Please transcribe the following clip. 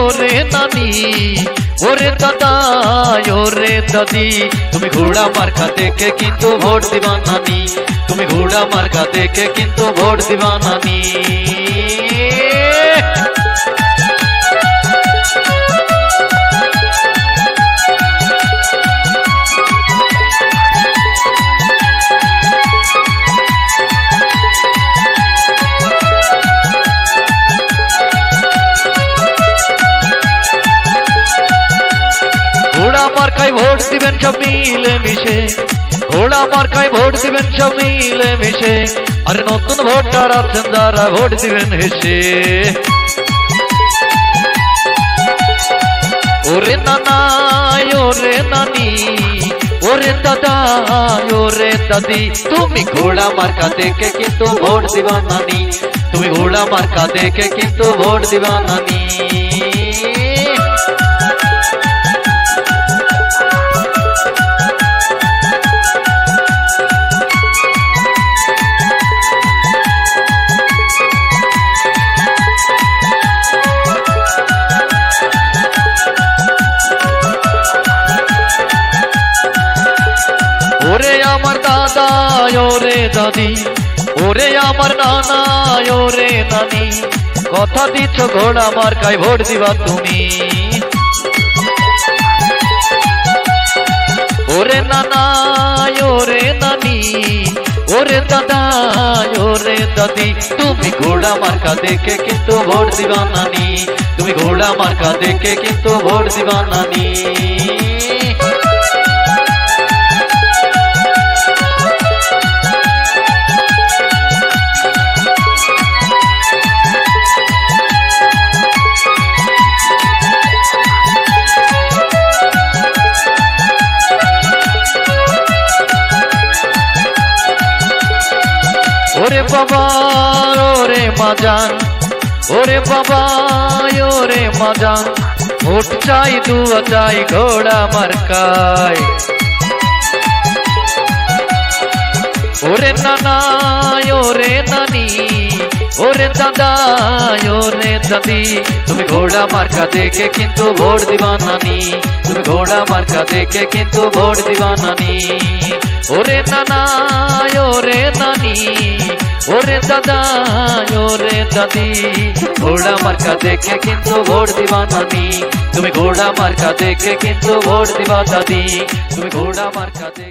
ওরে নানি ওরে দাদায় রে দাদি। তুমি ঘোড়া মার্কা দেখে কিন্তু ভোট দিবা নানি। তুমি ঘোড়া মার্কা দেখে কিন্তু ভোট দিবা নানি। ঘোড়া মার্কায় ভোট দিবেন সব মিলে মিশে ঘোড়া মার্কায় ভোট দিবেন সব মিলে মিশে আরে নতুন ভোটার আছেন যারা ভোট দিবেন হেসে। ওরে নানা ওরে নানি, ওরে দাদা, ওরে দাদি, তুমি ঘোড়া মার্কা দেখে কিন্তু ভোট দিবা নানি। তুমি ঘোড়া মার্কা দেখে কিন্তু ভোট দিবা নানি। ওরে আমার দাদা, ওরে দাদি। ওরে আমার নানা, ওরে নানি। কথা দিচ্ছ ঘোড়া মার্কায়, ভোট দিবা তুমি। ওরে নানা, ওরে নানি। ওরে দাদা, ওরে দাদি। তুমি ঘোড়া মার্কা দেখে কিন্তু ভোট দিবা নানি। তুমি ঘোড়া মার্কা দেখে কিন্তু ভোট দিবা নানি। ওরে বাবা, ওরে মাজান, ওরে বাবা, ওরে মাজান ভোট চাই, দুয়া চাই, ঘোড়া মার্কায়। ওরে নানা, ওরে নানি, ওরে দাদা, ওরে দাদি, তুমি ঘোড়া মার্কা দেখে কিন্তু ভোট দিবা নানি, তুমি ঘোড়া মার্কা দেখে কিন্তু ভোট দিবা নানি। ওরে নানা, ওরে নানি ওরে দাদা ওরে দাদি ঘোড়া মার্কা দেখে কিন্তু ভোট দিবা নানি তুমি ঘোড়া মার্কা দেখে কিন্তু ভোট দিবা দাদি তুমি ঘোড়া মার্কা দেখে